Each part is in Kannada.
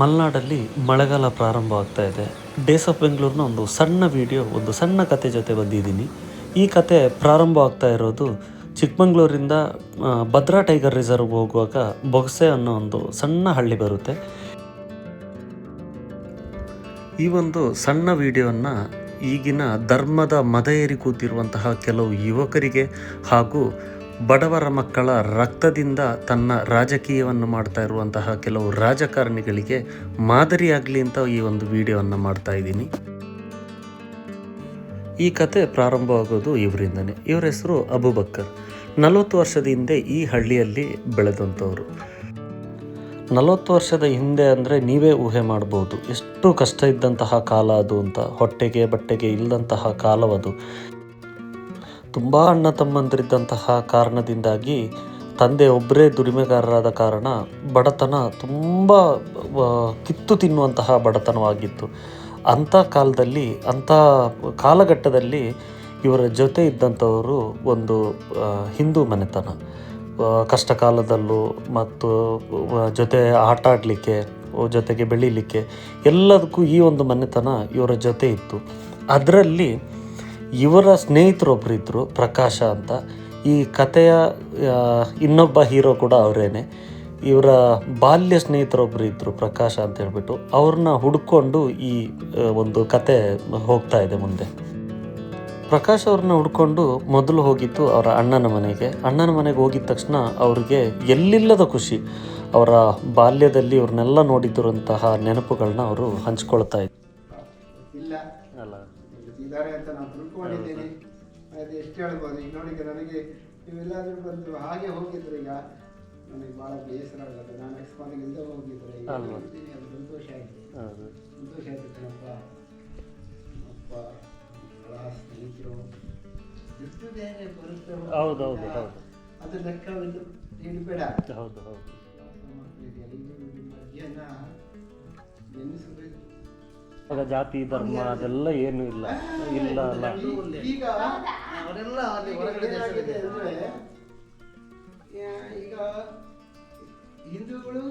ಮಲೆನಾಡಲ್ಲಿ ಮಳೆಗಾಲ ಪ್ರಾರಂಭವಾಗ್ತಾ ಇದೆ. ಡೇಸ್ ಆಫ್ ಬೆಂಗಳೂರಿನ ಒಂದು ಸಣ್ಣ ವಿಡಿಯೋ ಒಂದು ಸಣ್ಣ ಕತೆ ಜೊತೆ ಬಂದಿದ್ದೀನಿ. ಈ ಕತೆ ಪ್ರಾರಂಭವಾಗ್ತಾ ಇರೋದು ಚಿಕ್ಕಮಂಗ್ಳೂರಿಂದ ಭದ್ರಾ ಟೈಗರ್ ರಿಸರ್ವ್ ಹೋಗುವಾಗ ಬೊಗಸೆ ಅನ್ನೋ ಒಂದು ಸಣ್ಣ ಹಳ್ಳಿ ಬರುತ್ತೆ. ಈ ಒಂದು ಸಣ್ಣ ವಿಡಿಯೋವನ್ನು ಈಗಿನ ಧರ್ಮದ ಮದ ಏರಿ ಕೂತಿರುವಂತಹ ಕೆಲವು ಯುವಕರಿಗೆ ಹಾಗೂ ಬಡವರ ಮಕ್ಕಳ ರಕ್ತದಿಂದ ತನ್ನ ರಾಜಕೀಯವನ್ನು ಮಾಡ್ತಾ ಇರುವಂತಹ ಕೆಲವು ರಾಜಕಾರಣಿಗಳಿಗೆ ಮಾದರಿಯಾಗಲಿ ಅಂತ ಈ ಒಂದು ವಿಡಿಯೋವನ್ನು ಮಾಡ್ತಾ ಇದ್ದೀನಿ. ಈ ಕತೆ ಪ್ರಾರಂಭವಾಗೋದು ಇವರಿಂದನೇ. ಇವರ ಹೆಸರು ಅಬುಬಕ್ಕರ್. ನಲವತ್ತು ವರ್ಷದ ಹಿಂದೆ ಈ ಹಳ್ಳಿಯಲ್ಲಿ ಬೆಳೆದಂಥವ್ರು. ನಲವತ್ತು ವರ್ಷದ ಹಿಂದೆ ಅಂದರೆ ನೀವೇ ಊಹೆ ಮಾಡ್ಬೋದು. ಎಷ್ಟು ಕಷ್ಟ ಇದ್ದಂತಹ ಕಾಲ ಅದು ಅಂತ. ಹೊಟ್ಟೆಗೆ ಬಟ್ಟೆಗೆ ಇಲ್ಲದಂತಹ ಕಾಲವದು. ತುಂಬ ಅಣ್ಣ ತಮ್ಮಂದಿರಿದ್ದಂತಹ ಕಾರಣದಿಂದಾಗಿ ತಂದೆ ಒಬ್ಬರೇ ದುಡಿಮೆಗಾರರಾದ ಕಾರಣ ಬಡತನ ತುಂಬ ಕಿತ್ತು ತಿನ್ನುವಂತಹ ಬಡತನವಾಗಿತ್ತು. ಅಂಥ ಕಾಲದಲ್ಲಿ, ಅಂಥ ಕಾಲಘಟ್ಟದಲ್ಲಿ ಇವರ ಜೊತೆ ಇದ್ದಂಥವರು ಒಂದು ಹಿಂದೂ ಮನೆತನ. ಕಷ್ಟ ಕಾಲದಲ್ಲೂ ಮತ್ತು ಜೊತೆ ಆಟ ಆಡಲಿಕ್ಕೆ, ಜೊತೆಗೆ ಬೆಳೀಲಿಕ್ಕೆ ಎಲ್ಲದಕ್ಕೂ ಈ ಒಂದು ಮನೆತನ ಇವರ ಜೊತೆ ಇತ್ತು. ಅದರಲ್ಲಿ ಇವರ ಸ್ನೇಹಿತರೊಬ್ಬರು ಇದ್ದರು ಪ್ರಕಾಶ ಅಂತ. ಈ ಕಥೆಯ ಇನ್ನೊಬ್ಬ ಹೀರೋ ಕೂಡ ಅವರೇನೆ. ಇವರ ಬಾಲ್ಯ ಸ್ನೇಹಿತರೊಬ್ಬರು ಇದ್ದರು ಪ್ರಕಾಶ ಅಂತ ಹೇಳ್ಬಿಟ್ಟು. ಅವ್ರನ್ನ ಹುಡ್ಕೊಂಡು ಈ ಒಂದು ಕತೆ ಹೋಗ್ತಾ ಇದೆ ಮುಂದೆ. ಪ್ರಕಾಶ್ ಅವ್ರನ್ನ ಹುಡ್ಕೊಂಡು ಮೊದಲು ಹೋಗಿದ್ದು ಅವರ ಅಣ್ಣನ ಮನೆಗೆ. ಅಣ್ಣನ ಮನೆಗೆ ಹೋಗಿದ ತಕ್ಷಣ ಅವ್ರಿಗೆ ಎಲ್ಲಿಲ್ಲದ ಖುಷಿ. ಅವರ ಬಾಲ್ಯದಲ್ಲಿ ಇವ್ರನ್ನೆಲ್ಲ ನೋಡಿದ್ರಂತಹ ನೆನಪುಗಳನ್ನ ಅವರು ಹಂಚ್ಕೊಳ್ತಾ ಇದ್ರು. ಇಲ್ಲ. ಅಲ್ಲ. ಇದ್ದಾರೆ ಅಂತ ನಾನು ತಿಳ್ಕೊಂಡಿದ್ದೇನೆ. ಅದು ಎಷ್ಟು ಹೇಳ್ಬೋದು? ಈಗ ನೋಡಿ ನನಗೆ ನೀವೆಲ್ಲಾದರೂ ಬಂದು ಹಾಗೆ ಹೋಗಿದ್ರೆ ಈಗ ನನಗೆ ಭಾಳ ಬೇಸರ ಆಗುತ್ತೆ ನಾನು ಎಕ್ಸ್ಪಾನಿಗೆ ಇಲ್ಲದೆ ಹೋಗಿದ್ರೆ ಅದು ಸಂತೋಷ ಆಯ್ತು. ಸಂತೋಷ ಆಯ್ತು ಕಣಪ್ಪ. ಅಪ್ಪ ಬಹಳ ಸ್ನೇಹಿತರು. ಎಷ್ಟು ಬೇರೆ ಬರುತ್ತೆ ಹೋಗುತ್ತೆ. ಹೌದು. ಅದು ಲೆಕ್ಕವಿದ್ದು ಇಡಬೇಡ ಹೌದು ಹೌದು. ಮಧ್ಯಾಹ್ನ ನೆನೆಸಬೇಕು ಆಗ ಜಾತಿ ಧರ್ಮ ಅದೆಲ್ಲ ಏನು ಇಲ್ಲ. ಇಲ್ಲ ಅಲ್ಲ. ಈಗ ಅವರೆಲ್ಲ ಅಲ್ಲಿ ಹೊರಗಡೆ ಏನಾಗಿದೆ ಅಂದ್ರೆ ಈಗ ಹಿಂದೂಗಳು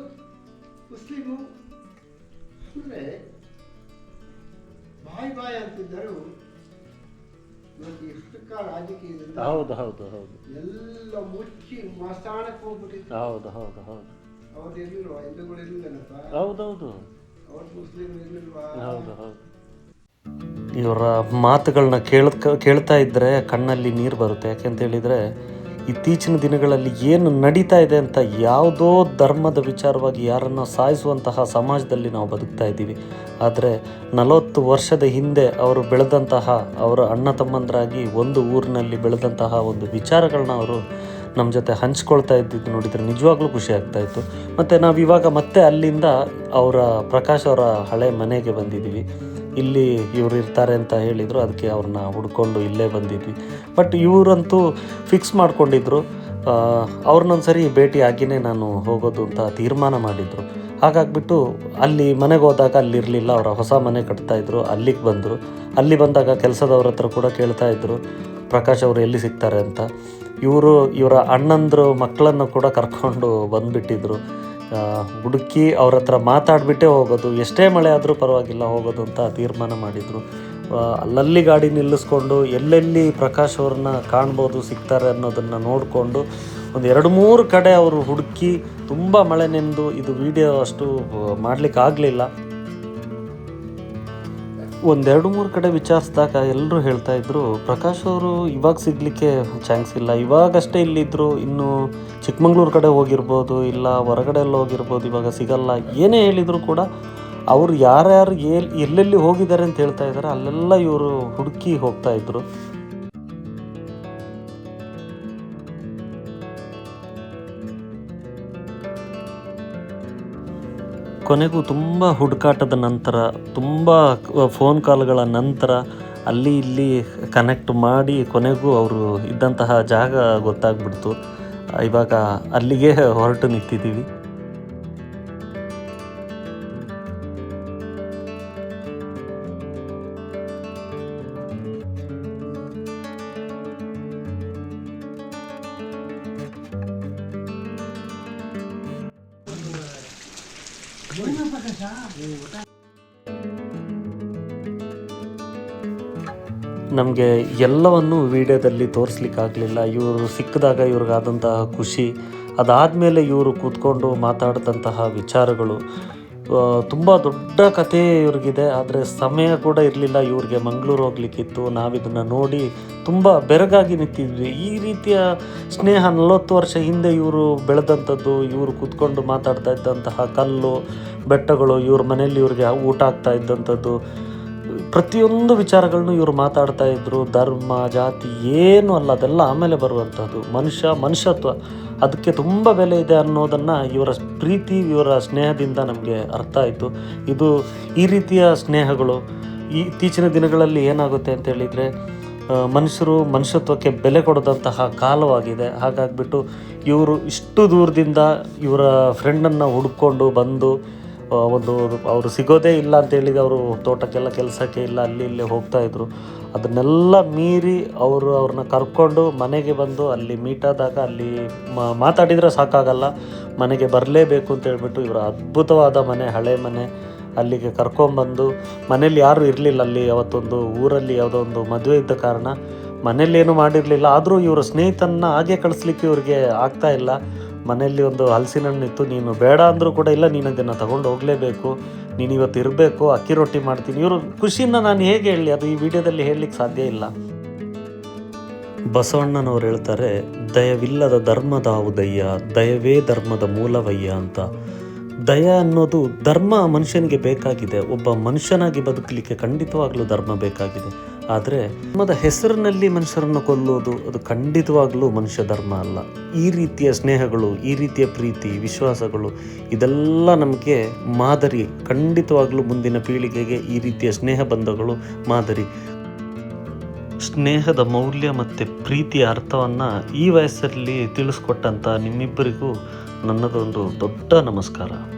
ಮುಸ್ಲಿಮು ಅಂದ್ರೆ ಬಾಯ್ ಬಾಯ್ ಅಂತಿದ್ದರು ಇವತ್ತು ಕಾಲ ರಾಜಕೀಯದಿಂದ ಹೌದು ಹೌದು ಹೌದು. ಎಲ್ಲ ಮುಚ್ಚಿ ಮಸ್ತಾಣಕ್ಕೆ ಹೋಗ್ಬಿಟ್ಟಿದ್ರು ಹೌದು ಹೌದು ಹೌದು. ಅವ್ರು ಇರ್ಲಿಲ್ವಾ ಹಿಂದೂಗಳು ಇರ್ಲಿಲ್ಲನಪ್ಪ ಹೌದೌದು. ಇವರ ಮಾತುಗಳನ್ನ ಕೇಳ ಕೇಳ್ತಾ ಇದ್ದರೆ ಕಣ್ಣಲ್ಲಿ ನೀರು ಬರುತ್ತೆ. ಯಾಕೆಂತ ಹೇಳಿದರೆ, ಇತ್ತೀಚಿನ ದಿನಗಳಲ್ಲಿ ಏನು ನಡೀತಾ ಇದೆ ಅಂತ ಯಾವುದೋ ಧರ್ಮದ ವಿಚಾರವಾಗಿ ಯಾರನ್ನು ಸಾಯಿಸುವಂತಹ ಸಮಾಜದಲ್ಲಿ ನಾವು ಬದುಕ್ತಾ ಇದ್ದೀವಿ. ಆದರೆ ನಲವತ್ತು ವರ್ಷದ ಹಿಂದೆ ಅವರು ಬೆಳೆದಂತಹ, ಅವರ ಅಣ್ಣ ತಮ್ಮಂದರಾಗಿ ಒಂದು ಊರಿನಲ್ಲಿ ಬೆಳೆದಂತಹ ಒಂದು ವಿಚಾರಗಳನ್ನ ಅವರು ನಮ್ಮ ಜೊತೆ ಹಂಚ್ಕೊಳ್ತಾ ಇದ್ದಿದ್ದು ನೋಡಿದರೆ ನಿಜವಾಗ್ಲೂ ಖುಷಿ ಆಗ್ತಾ ಇತ್ತು. ಮತ್ತು ನಾವು ಇವಾಗ ಮತ್ತೆ ಅಲ್ಲಿಂದ ಅವರ ಪ್ರಕಾಶ್ ಅವರ ಹಳೆ ಮನೆಗೆ ಬಂದಿದ್ದೀವಿ. ಇಲ್ಲಿ ಇವ್ರು ಇರ್ತಾರೆ ಅಂತ ಹೇಳಿದರು, ಅದಕ್ಕೆ ಅವ್ರನ್ನ ಹುಡ್ಕೊಂಡು ಇಲ್ಲೇ ಬಂದಿದ್ವಿ. ಬಟ್ ಇವರಂತೂ ಫಿಕ್ಸ್ ಮಾಡ್ಕೊಂಡಿದ್ರು. ಅವ್ರನ್ನೊಂದು ಸರಿ ಭೇಟಿ ಆಗಿನೇ ನಾನು ಹೋಗೋದು ಅಂತ ತೀರ್ಮಾನ ಮಾಡಿದರು. ಹಾಗಾಗ್ಬಿಟ್ಟು ಅಲ್ಲಿ ಮನೆಗೆ ಹೋದಾಗ ಅಲ್ಲಿರಲಿಲ್ಲ, ಅವರ ಹೊಸ ಮನೆ ಕಟ್ತಾಯಿದ್ರು ಅಲ್ಲಿಗೆ ಬಂದರು. ಅಲ್ಲಿ ಬಂದಾಗ ಕೆಲಸದವ್ರ ಹತ್ರ ಕೂಡ ಕೇಳ್ತಾ ಇದ್ರು. ಪ್ರಕಾಶ್ ಅವರು ಎಲ್ಲಿ ಸಿಗ್ತಾರೆ ಅಂತ. ಇವರು ಇವರ ಅಣ್ಣಂದರು ಮಕ್ಕಳನ್ನು ಕೂಡ ಕರ್ಕೊಂಡು ಬಂದುಬಿಟ್ಟಿದ್ರು. ಹುಡುಕಿ ಅವ್ರ ಹತ್ರ ಮಾತಾಡಿಬಿಟ್ಟೇ ಹೋಗೋದು, ಎಷ್ಟೇ ಮಳೆ ಆದರೂ ಪರವಾಗಿಲ್ಲ ಹೋಗೋದು ಅಂತ ತೀರ್ಮಾನ ಮಾಡಿದರು. ಅಲ್ಲಲ್ಲಿ ಗಾಡಿ ನಿಲ್ಲಿಸ್ಕೊಂಡು ಎಲ್ಲೆಲ್ಲಿ ಪ್ರಕಾಶ್ ಅವ್ರನ್ನ ಕಾಣ್ಬೋದು ಸಿಗ್ತಾರೆ ಅನ್ನೋದನ್ನು ನೋಡಿಕೊಂಡು ಒಂದು ಎರಡು ಮೂರು ಕಡೆ ಅವರು ಹುಡುಕಿ ತುಂಬ ಮಳೆ ನೆಂದು, ಇದು ವಿಡಿಯೋ ಅಷ್ಟು ಮಾಡಲಿಕ್ಕೆ ಆಗಲಿಲ್ಲ ಒಂದೆರಡು ಮೂರು ಕಡೆ ವಿಚಾರಿಸಿದಾಗ ಎಲ್ಲರೂ ಹೇಳ್ತಾ ಇದ್ರು, ಪ್ರಕಾಶ್ ಅವರು ಇವಾಗ ಸಿಗಲಿಕ್ಕೆ ಚಾನ್ಸ್ ಇಲ್ಲ. ಇವಾಗಷ್ಟೇ ಇಲ್ಲಿದ್ರು, ಇನ್ನು ಚಿಕ್ಕಮಂಗ್ಳೂರು ಕಡೆ ಹೋಗಿರ್ಬೋದು, ಇಲ್ಲ ಹೊರಗಡೆ ಎಲ್ಲ ಹೋಗಿರ್ಬೋದು, ಇವಾಗ ಸಿಗಲ್ಲ. ಏನೇ ಹೇಳಿದ್ರು ಕೂಡ ಅವರು ಯಾರ್ಯಾರು ಎಲ್ಲಿ ಎಲ್ಲೆಲ್ಲಿ ಹೋಗಿದ್ದಾರೆ ಅಂತ ಹೇಳ್ತಾ ಇದ್ದಾರೆ, ಅಲ್ಲೆಲ್ಲ ಇವರು ಹುಡುಕಿ ಹೋಗ್ತಾ ಕೊನೆಗೂ ತುಂಬ ಹುಡುಕಾಟದ ನಂತರ, ತುಂಬ ಫೋನ್ ಕಾಲ್ಗಳ ನಂತರ ಅಲ್ಲಿ ಇಲ್ಲಿ ಕನೆಕ್ಟ್ ಮಾಡಿ ಕೊನೆಗೂ ಅವರು ಇದ್ದಂತಹ ಜಾಗ ಗೊತ್ತಾಗ್ಬಿಡ್ತು. ಇವಾಗ ಅಲ್ಲಿಗೆ ಹೊರಟು ನಿಂತಿದ್ದೀವಿ. ನಮಗೆ ಎಲ್ಲವನ್ನು ವಿಡಿಯೋದಲ್ಲಿ ತೋರಿಸ್ಲಿಕ್ಕಾಗಲಿಲ್ಲ. ಇವರು ಸಿಕ್ಕಿದಾಗ ಇವ್ರಿಗಾದಂತಹ ಖುಷಿ ಅದಾದಮೇಲೆ ಇವರು ಕೂತ್ಕೊಂಡು ಮಾತಾಡಿದಂತಹ ವಿಚಾರಗಳು. ತುಂಬ ದೊಡ್ಡ ಕಥೆ ಇವ್ರಿಗಿದೆ, ಆದರೆ ಸಮಯ ಕೂಡ ಇರಲಿಲ್ಲ. ಇವ್ರಿಗೆ ಮಂಗಳೂರು ಹೋಗ್ಲಿಕ್ಕಿತ್ತು. ನಾವಿದನ್ನು ನೋಡಿ ತುಂಬ ಬೆರಗಾಗಿ ನಿಂತಿದ್ವಿ. ಈ ರೀತಿಯ ಸ್ನೇಹ ನಲವತ್ತು ವರ್ಷ ಹಿಂದೆ ಇವರು ಬೆಳೆದಂಥದ್ದು, ಇವರು ಕೂತ್ಕೊಂಡು ಮಾತಾಡ್ತಾ ಇದ್ದಂತಹ ಕಲ್ಲು, ಬೆಟ್ಟಗಳು, ಇವ್ರ ಮನೆಯಲ್ಲಿ ಇವ್ರಿಗೆ ಊಟ ಆಗ್ತಾ ಇದ್ದಂಥದ್ದು, ಪ್ರತಿಯೊಂದು ವಿಚಾರಗಳನ್ನು ಇವರು ಮಾತಾಡ್ತಾ ಇದ್ರು. ಧರ್ಮ, ಜಾತಿ, ಏನು ಅಲ್ಲ, ಅದೆಲ್ಲ ಆಮೇಲೆ ಬರುವಂಥದ್ದು. ಮನುಷ್ಯ ಮನುಷ್ಯತ್ವ. ಅದಕ್ಕೆ ತುಂಬ ಬೆಲೆ ಇದೆ ಅನ್ನೋದನ್ನು ಇವರ ಪ್ರೀತಿ, ಇವರ ಸ್ನೇಹದಿಂದ ನಮಗೆ ಅರ್ಥ ಆಯಿತು. ಇದು ಈ ರೀತಿಯ ಸ್ನೇಹಗಳು ಇತ್ತೀಚಿನ ದಿನಗಳಲ್ಲಿ ಏನಾಗುತ್ತೆ ಅಂತ ಹೇಳಿದರೆ ಮನುಷ್ಯರು ಮನುಷ್ಯತ್ವಕ್ಕೆ ಬೆಲೆ ಕೊಡದಂತಹ ಕಾಲವಾಗಿದೆ. ಹಾಗಾಗಿಬಿಟ್ಟು ಇವರು ಇಷ್ಟು ದೂರದಿಂದ ಇವರ ಫ್ರೆಂಡನ್ನು ಹುಡ್ಕೊಂಡು ಬಂದು ಒಂದು ಅವರು ಸಿಗೋದೇ ಇಲ್ಲ ಅಂತ ಹೇಳಿದ ಅವರು ತೋಟಕ್ಕೆಲ್ಲ ಕೆಲಸಕ್ಕೆ ಇಲ್ಲ, ಅಲ್ಲಿ ಇಲ್ಲಿ ಹೋಗ್ತಾ ಇದ್ರು. ಅದನ್ನೆಲ್ಲ ಮೀರಿ ಅವರು ಅವ್ರನ್ನ ಕರ್ಕೊಂಡು ಮನೆಗೆ ಬಂದು ಅಲ್ಲಿ ಮೀಟ್ ಆದಾಗ ಅಲ್ಲಿ ಮಾತಾಡಿದರೆ ಸಾಕಾಗಲ್ಲ. ಮನೆಗೆ ಬರಲೇಬೇಕು ಅಂತ ಹೇಳ್ಬಿಟ್ಟು ಇವರ ಅದ್ಭುತವಾದ ಮನೆ, ಹಳೆ ಮನೆ ಅಲ್ಲಿಗೆ ಕರ್ಕೊಂಬಂದು ಮನೇಲಿ ಯಾರೂ ಇರಲಿಲ್ಲ ಅಲ್ಲಿ ಅವತ್ತೊಂದು ಊರಲ್ಲಿ ಯಾವುದೋ ಒಂದು ಮದುವೆ ಇದ್ದ ಕಾರಣ. ಮನೇಲಿ ಏನು ಮಾಡಿರಲಿಲ್ಲ, ಆದರೂ ಇವರ ಸ್ನೇಹಿತನ ಹಾಗೆ ಕಳಿಸ್ಲಿಕ್ಕೆ ಇವ್ರಿಗೆ ಆಗ್ತಾ ಇಲ್ಲ. ಮನೆಯಲ್ಲಿ ಒಂದು ಹಲಸಿನ ಹಣ್ಣು ಇತ್ತು ನೀನು ಬೇಡ ಅಂದರೂ ಕೂಡ ಇಲ್ಲ ನೀನು ಅದನ್ನು ತಗೊಂಡು ಹೋಗಲೇಬೇಕು. ನೀನು ಇವತ್ತು ಇರಬೇಕು, ಅಕ್ಕಿ ರೊಟ್ಟಿ ಮಾಡ್ತೀನಿ. ಇವರು ಖುಷಿನ ನಾನು ಹೇಗೆ ಹೇಳಿ, ಅದು ಈ ವಿಡಿಯೋದಲ್ಲಿ ಹೇಳಲಿಕ್ಕೆ ಸಾಧ್ಯ ಇಲ್ಲ. ಬಸವಣ್ಣನವರು ಹೇಳ್ತಾರೆ, ದಯವಿಲ್ಲದ ಧರ್ಮದ ಉದಯ್ಯ ದಯವೇ ಧರ್ಮದ ಮೂಲವಯ್ಯ ಅಂತ. ದಯ ಅನ್ನೋದು ಧರ್ಮ ಮನುಷ್ಯನಿಗೆ ಬೇಕಾಗಿದೆ. ಒಬ್ಬ ಮನುಷ್ಯನಾಗಿ ಬದುಕಲಿಕ್ಕೆ ಖಂಡಿತವಾಗಲೂ ಧರ್ಮ ಬೇಕಾಗಿದೆ. ಆದರೆ ಧರ್ಮದ ಹೆಸರಿನಲ್ಲಿ ಮನುಷ್ಯರನ್ನು ಕೊಲ್ಲೋದು ಅದು ಖಂಡಿತವಾಗಲೂ ಮನುಷ್ಯ ಧರ್ಮ ಅಲ್ಲ. ಈ ರೀತಿಯ ಸ್ನೇಹಗಳು, ಈ ರೀತಿಯ ಪ್ರೀತಿ, ವಿಶ್ವಾಸಗಳು, ಇದೆಲ್ಲ ನಮಗೆ ಮಾದರಿ, ಖಂಡಿತವಾಗಲೂ ಮುಂದಿನ ಪೀಳಿಗೆಗೆ ಈ ರೀತಿಯ ಸ್ನೇಹ ಬಂಧಗಳು ಮಾದರಿ. ಸ್ನೇಹದ ಮೌಲ್ಯ ಮತ್ತು ಪ್ರೀತಿಯ ಅರ್ಥವನ್ನು ಈ ವಯಸ್ಸಲ್ಲಿ ತಿಳಿಸ್ಕೊಟ್ಟಂಥ ನಿಮ್ಮಿಬ್ಬರಿಗೂ ನನ್ನದೊಂದು ದೊಡ್ಡ ನಮಸ್ಕಾರ.